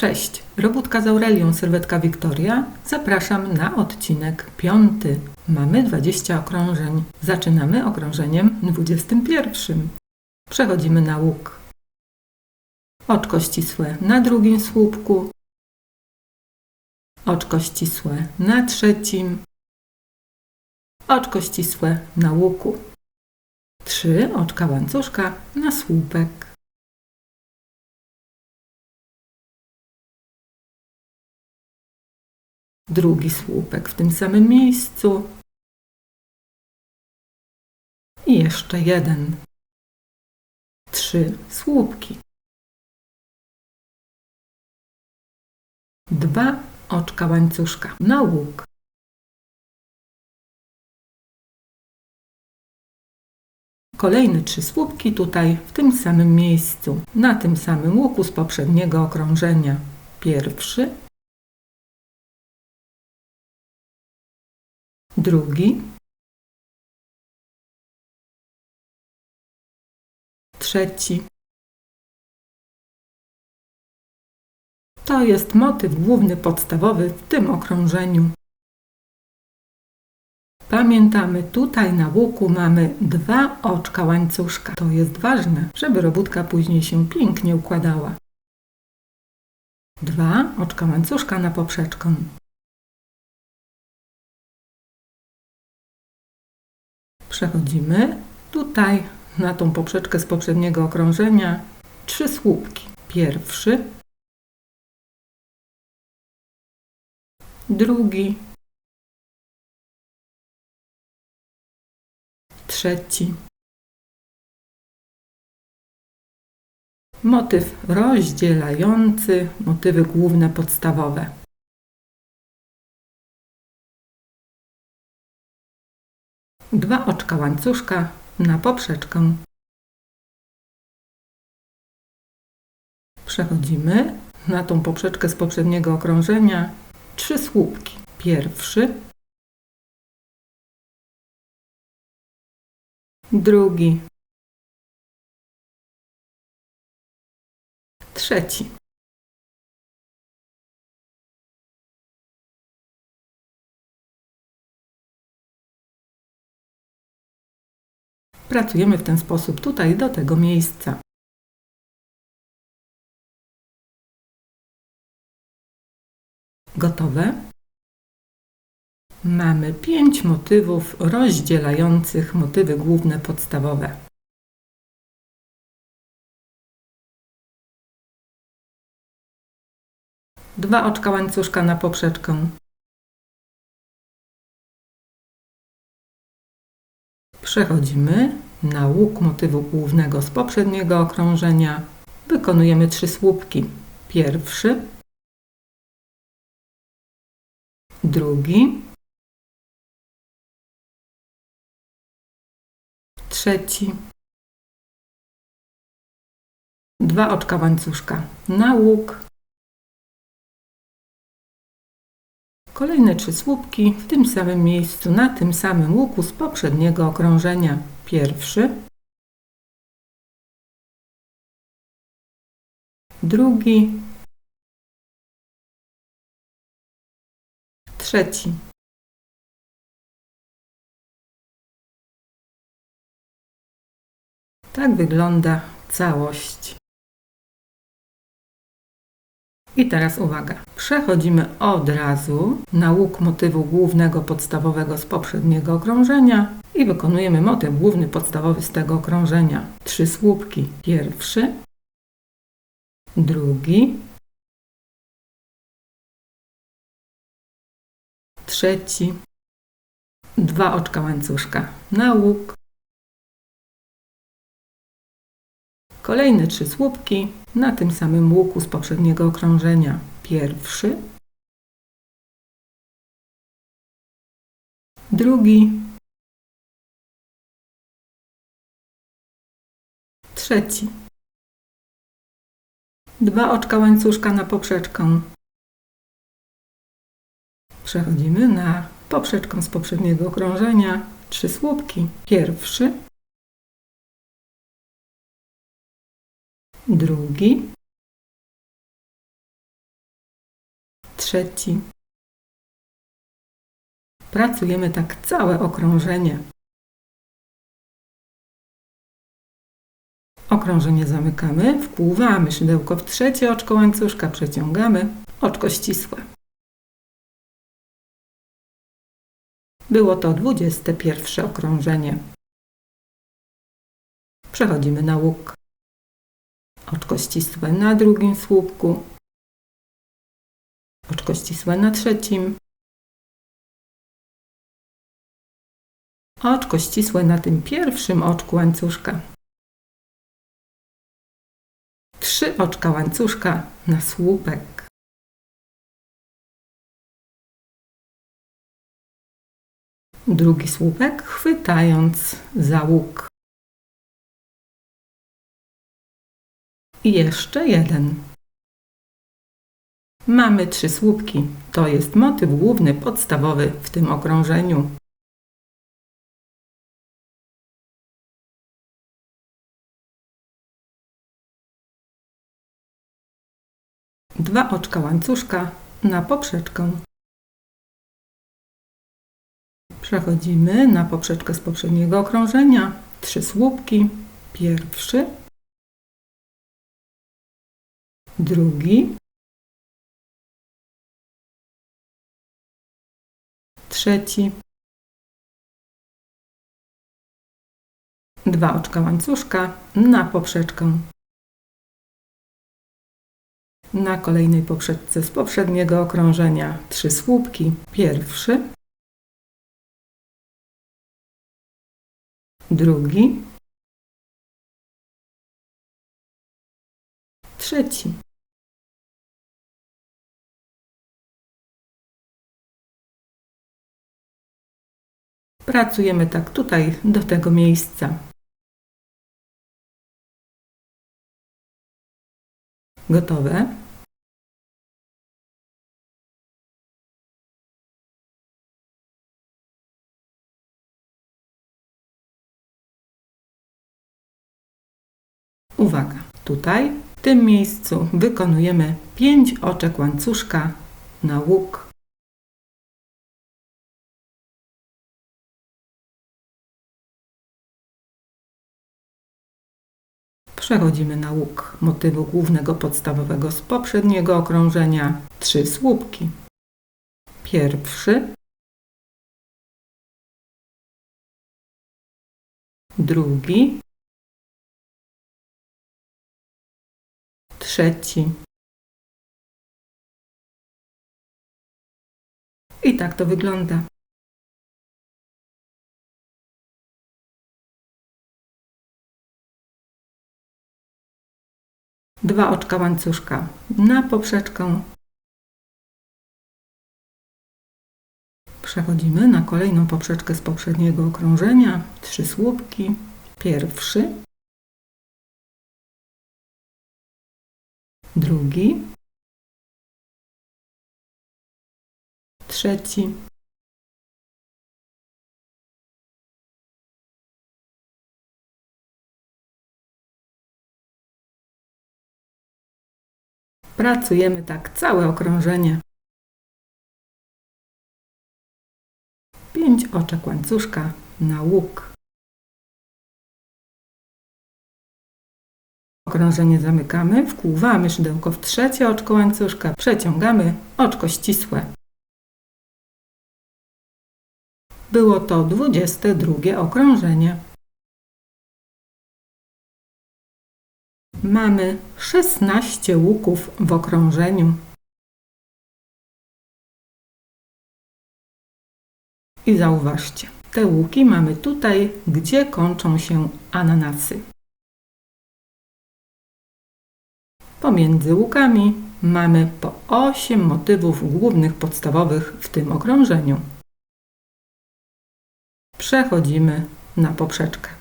Cześć, Robótka z Aurelią, sylwetka Wiktoria. Zapraszam na odcinek piąty. Mamy 20 okrążeń. Zaczynamy okrążeniem 21. Przechodzimy na łuk. Oczko ścisłe na drugim słupku. Oczko ścisłe na trzecim. Oczko ścisłe na łuku. Trzy oczka łańcuszka na słupek. Drugi słupek w tym samym miejscu i jeszcze jeden. Trzy słupki. Dwa oczka łańcuszka na łuk. Kolejne trzy słupki tutaj w tym samym miejscu, na tym samym łuku z poprzedniego okrążenia. Pierwszy, drugi, trzeci. To jest motyw główny, podstawowy w tym okrążeniu. Pamiętamy, tutaj na łuku mamy dwa oczka łańcuszka. To jest ważne, żeby robótka później się pięknie układała. Dwa oczka łańcuszka na poprzeczkę. Przechodzimy tutaj na tą poprzeczkę z poprzedniego okrążenia. Trzy słupki. Pierwszy, drugi, trzeci. Motyw rozdzielający, motywy główne podstawowe. Dwa oczka łańcuszka na poprzeczkę. Przechodzimy na tą poprzeczkę z poprzedniego okrążenia. Trzy słupki. Pierwszy, drugi, trzeci. Pracujemy w ten sposób tutaj do tego miejsca. Gotowe? Mamy pięć motywów rozdzielających motywy główne podstawowe. Dwa oczka łańcuszka na poprzeczkę. Przechodzimy na łuk motywu głównego z poprzedniego okrążenia. Wykonujemy trzy słupki. Pierwszy, drugi, trzeci. Dwa oczka łańcuszka na łuk. Kolejne trzy słupki w tym samym miejscu, na tym samym łuku z poprzedniego okrążenia. Pierwszy, drugi, trzeci. Tak wygląda całość. I teraz uwaga, przechodzimy od razu na łuk motywu głównego podstawowego z poprzedniego okrążenia i wykonujemy motyw główny podstawowy z tego okrążenia. Trzy słupki. Pierwszy, drugi, trzeci, dwa oczka łańcuszka. Na łuk, Kolejne trzy słupki na tym samym łuku z poprzedniego okrążenia. Pierwszy, drugi, trzeci. Dwa oczka łańcuszka na poprzeczkę. Przechodzimy na poprzeczkę z poprzedniego okrążenia. Trzy słupki. Pierwszy, drugi, trzeci. Pracujemy tak całe okrążenie. Okrążenie zamykamy, wpływamy szydełko w trzecie oczko łańcuszka, przeciągamy, oczko ścisłe. Było to 21 okrążenie. Przechodzimy na łuk. Oczko ścisłe na drugim słupku. Oczko ścisłe na trzecim. Oczko ścisłe na tym pierwszym oczku łańcuszka. Trzy oczka łańcuszka na słupek. Drugi słupek chwytając za łuk. I jeszcze jeden. Mamy trzy słupki. To jest motyw główny, podstawowy w tym okrążeniu. Dwa oczka łańcuszka na poprzeczkę. Przechodzimy na poprzeczkę z poprzedniego okrążenia. Trzy słupki. Pierwszy, drugi, trzeci, dwa oczka łańcuszka na poprzeczkę. Na kolejnej poprzeczce z poprzedniego okrążenia trzy słupki. Pierwszy, drugi, trzeci. Pracujemy tak tutaj do tego miejsca. Gotowe? Uwaga, tutaj w tym miejscu wykonujemy 5 oczek łańcuszka na łuk. Przechodzimy na łuk motywu głównego podstawowego z poprzedniego okrążenia. Trzy słupki. Pierwszy, drugi, trzeci. I tak to wygląda. Dwa oczka łańcuszka na poprzeczkę. Przechodzimy na kolejną poprzeczkę z poprzedniego okrążenia. Trzy słupki. Pierwszy, drugi, trzeci, Pracujemy tak całe okrążenie. Pięć oczek łańcuszka na łuk. Okrążenie zamykamy, wkłuwamy szydełko w trzecie oczko łańcuszka, przeciągamy oczko ścisłe. Było to 22 okrążenie. Mamy 16 łuków w okrążeniu. I zauważcie, te łuki mamy tutaj, gdzie kończą się ananasy. Pomiędzy łukami mamy po 8 motywów głównych podstawowych w tym okrążeniu. Przechodzimy na poprzeczkę.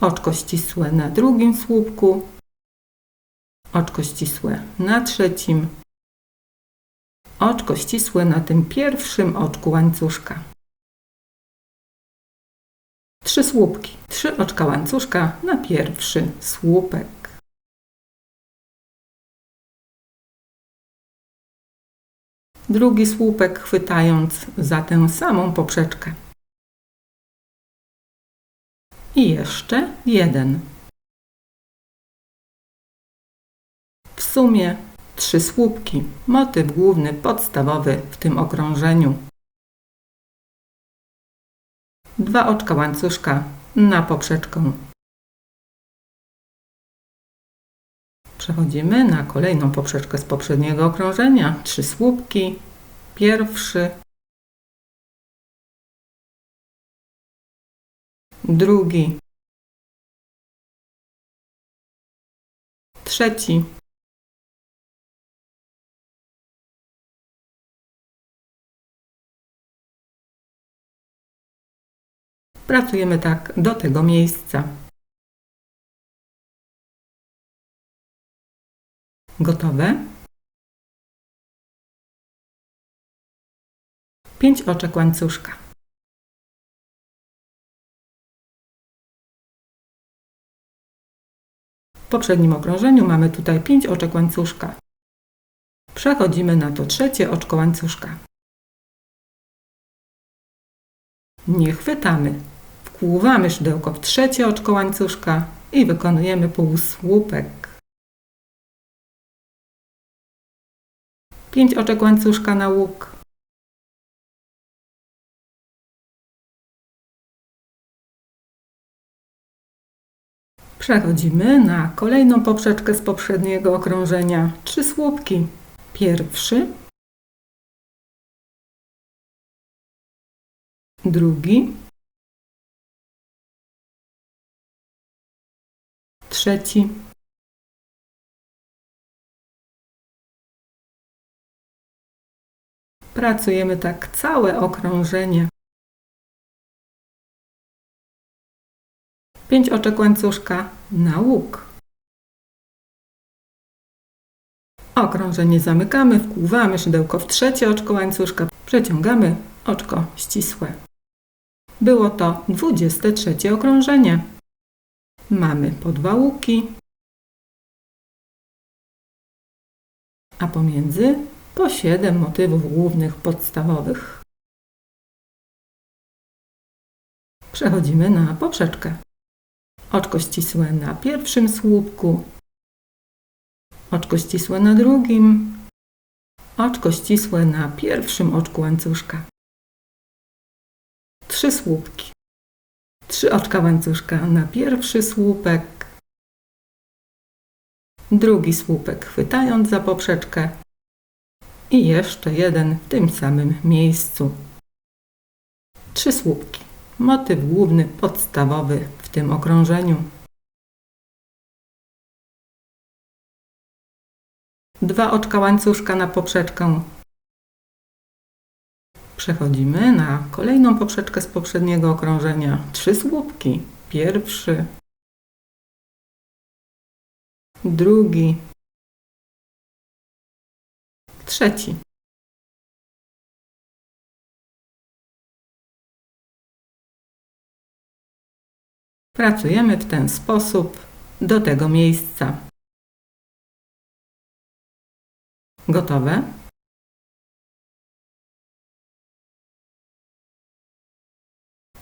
Oczko ścisłe na drugim słupku, oczko ścisłe na trzecim, oczko ścisłe na tym pierwszym oczku łańcuszka. Trzy słupki, trzy oczka łańcuszka na pierwszy słupek. drugi słupek chwytając za tę samą poprzeczkę. I jeszcze jeden. W sumie trzy słupki, motyw główny, podstawowy w tym okrążeniu. Dwa oczka łańcuszka na poprzeczkę. Przechodzimy na kolejną poprzeczkę z poprzedniego okrążenia. Trzy słupki. Pierwszy, drugi, trzeci, Pracujemy tak do tego miejsca. Gotowe? Pięć oczek łańcuszka. W poprzednim okrążeniu mamy tutaj pięć oczek łańcuszka. Przechodzimy na to trzecie oczko łańcuszka. Nie chwytamy. Wkłuwamy szydełko w trzecie oczko łańcuszka i wykonujemy półsłupek. 5 oczek łańcuszka na łuk. Przechodzimy na kolejną poprzeczkę z poprzedniego okrążenia. Trzy słupki. Pierwszy, drugi, trzeci, Pracujemy tak całe okrążenie. Pięć oczek łańcuszka na łuk. Okrążenie zamykamy, wkłuwamy szydełko w trzecie oczko łańcuszka, przeciągamy oczko ścisłe. Było to 23 okrążenie. Mamy po dwa łuki, a pomiędzy po 7 motywów głównych podstawowych. Przechodzimy na poprzeczkę. Oczko ścisłe na pierwszym słupku, oczko ścisłe na drugim, oczko ścisłe na pierwszym oczku łańcuszka. Trzy słupki. Trzy oczka łańcuszka na pierwszy słupek, drugi słupek chwytając za poprzeczkę i jeszcze jeden w tym samym miejscu. Trzy słupki. Motyw główny, podstawowy w tym okrążeniu. Dwa oczka łańcuszka na poprzeczkę. Przechodzimy na kolejną poprzeczkę z poprzedniego okrążenia. Trzy słupki. Pierwszy, drugi, trzeci. Pracujemy w ten sposób do tego miejsca. Gotowe?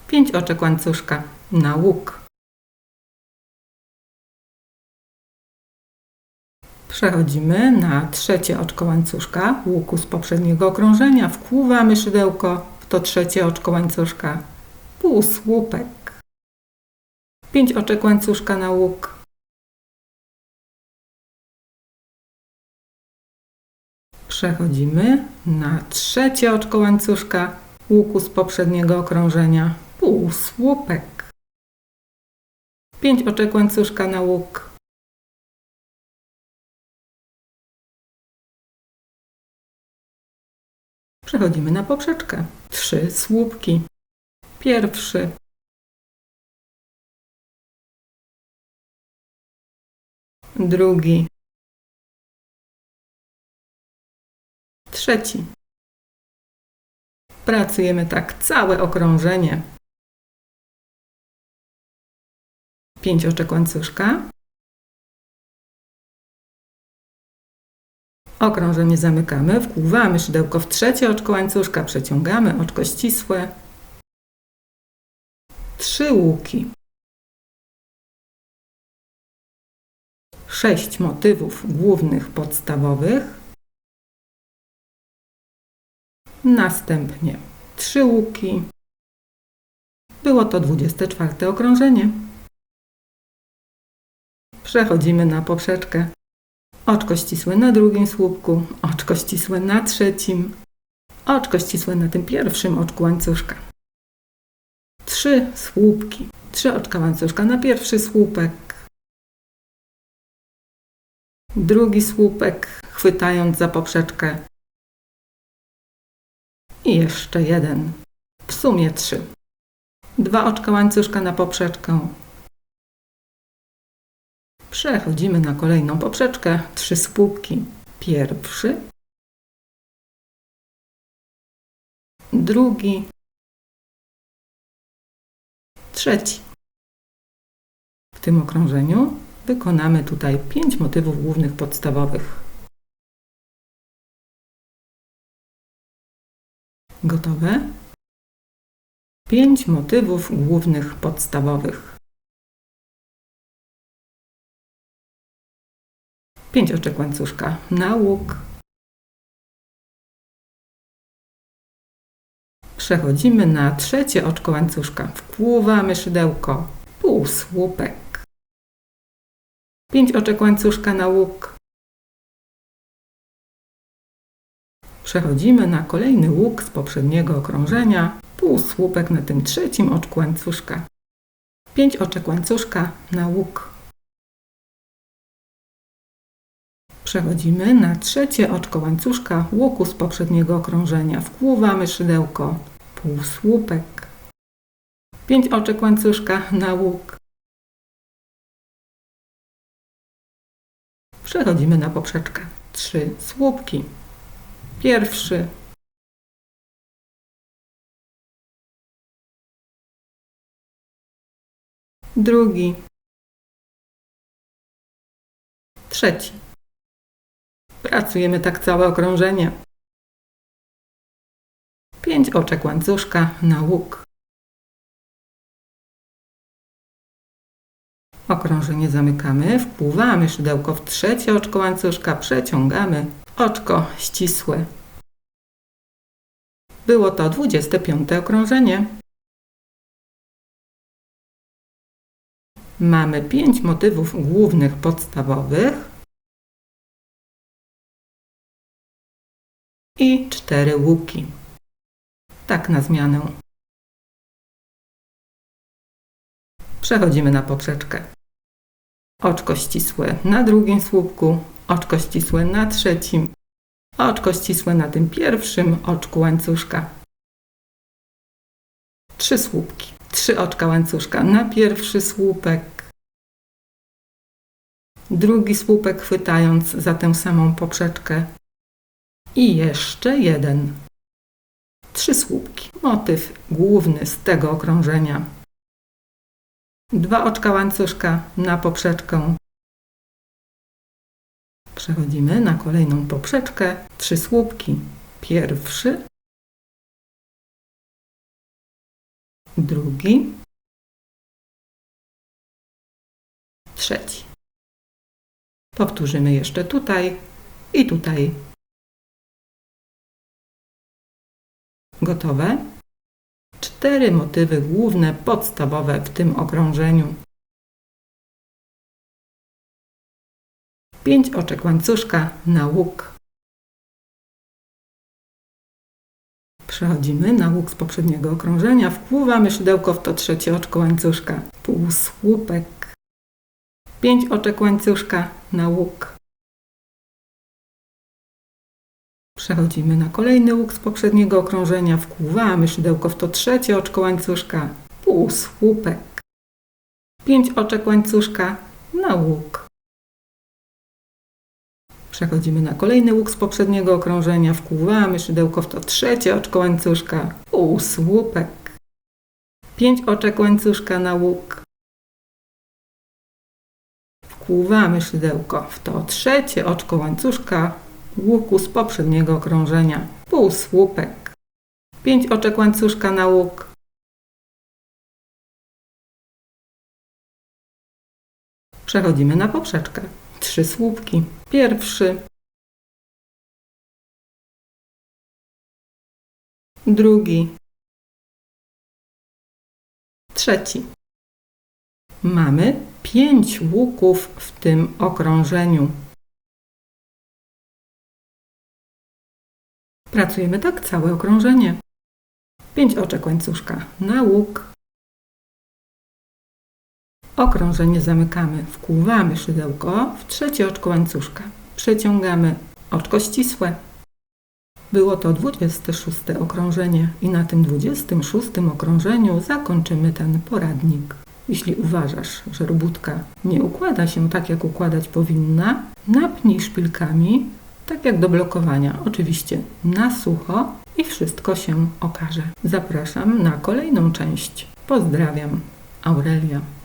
Pięć oczek łańcuszka na łuk. Przechodzimy na trzecie oczko łańcuszka łuku z poprzedniego okrążenia. Wkłuwamy szydełko w to trzecie oczko łańcuszka. Półsłupek. Pięć oczek łańcuszka na łuk. Przechodzimy na trzecie oczko łańcuszka łuku z poprzedniego okrążenia. Półsłupek. Pięć oczek łańcuszka na łuk. Przechodzimy na poprzeczkę. Trzy słupki. Pierwszy. Drugi. Trzeci. Pracujemy tak całe okrążenie. Pięć oczek łańcuszka. Okrążenie zamykamy, wkłuwamy szydełko w trzecie oczko łańcuszka, przeciągamy oczko ścisłe. Trzy łuki. Sześć motywów głównych podstawowych. Następnie trzy łuki. Było to 24 okrążenie. Przechodzimy na poprzeczkę. Oczko ścisłe na drugim słupku, oczko ścisłe na trzecim, oczko ścisłe na tym pierwszym oczku łańcuszka. Trzy słupki, trzy oczka łańcuszka na pierwszy słupek, drugi słupek, chwytając za poprzeczkę i jeszcze jeden. W sumie trzy. Dwa oczka łańcuszka na poprzeczkę, Przechodzimy na kolejną poprzeczkę. Trzy spółki. Pierwszy, drugi, trzeci. W tym okrążeniu wykonamy tutaj pięć motywów głównych podstawowych. Gotowe? Pięć motywów głównych podstawowych. 5 oczek łańcuszka na łuk. Przechodzimy na trzecie oczko łańcuszka. Wpływamy szydełko, półsłupek. 5 oczek łańcuszka na łuk. Przechodzimy na kolejny łuk z poprzedniego okrążenia, półsłupek na tym trzecim oczku łańcuszka. 5 oczek łańcuszka na łuk. Przechodzimy na trzecie oczko łańcuszka łuku z poprzedniego okrążenia. Wkłuwamy szydełko, półsłupek, pięć oczek łańcuszka na łuk. Przechodzimy na poprzeczkę. Trzy słupki. Pierwszy, drugi, trzeci. Pracujemy tak całe okrążenie. Pięć oczek łańcuszka na łuk. Okrążenie zamykamy, wpływamy szydełko w trzecie oczko łańcuszka, przeciągamy oczko ścisłe. Było to 25 okrążenie. Mamy pięć motywów głównych podstawowych i cztery łuki. Tak na zmianę. Przechodzimy na poprzeczkę. Oczko ścisłe na drugim słupku, oczko ścisłe na trzecim, oczko ścisłe na tym pierwszym oczku łańcuszka. Trzy słupki. Trzy oczka łańcuszka na pierwszy słupek. Drugi słupek chwytając za tę samą poprzeczkę i jeszcze jeden. Trzy słupki. Motyw główny z tego okrążenia. Dwa oczka łańcuszka na poprzeczkę. Przechodzimy na kolejną poprzeczkę. Trzy słupki. Pierwszy. Drugi. Trzeci. Powtórzymy jeszcze tutaj i tutaj Gotowe? Cztery motywy główne, podstawowe w tym okrążeniu. Pięć oczek łańcuszka na łuk. Przechodzimy na łuk z poprzedniego okrążenia, wpływamy szydełko w to trzecie oczko łańcuszka, półsłupek. Pięć oczek łańcuszka na łuk. Przechodzimy na kolejny łuk z poprzedniego okrążenia, wkłuwamy szydełko w to trzecie oczko łańcuszka, półsłupek, pięć oczek łańcuszka na łuk. Przechodzimy na kolejny łuk z poprzedniego okrążenia, wkłuwamy szydełko w to trzecie oczko łańcuszka, półsłupek, pięć oczek łańcuszka na łuk. Wkłuwamy szydełko w to trzecie oczko łańcuszka, łuku z poprzedniego okrążenia. Półsłupek. 5 oczek łańcuszka na łuk. Przechodzimy na poprzeczkę. Trzy słupki. Pierwszy. Drugi. Trzeci. Mamy pięć łuków w tym okrążeniu. Pracujemy tak całe okrążenie. Pięć oczek łańcuszka na łuk. Okrążenie zamykamy, wkłuwamy szydełko w trzecie oczko łańcuszka. Przeciągamy oczko ścisłe. Było to 26 okrążenie i na tym 26 okrążeniu zakończymy ten poradnik. Jeśli uważasz, że robótka nie układa się tak, jak układać powinna, napnij szpilkami, tak jak do blokowania, oczywiście na sucho i wszystko się okaże. Zapraszam na kolejną część. Pozdrawiam, Aurelia.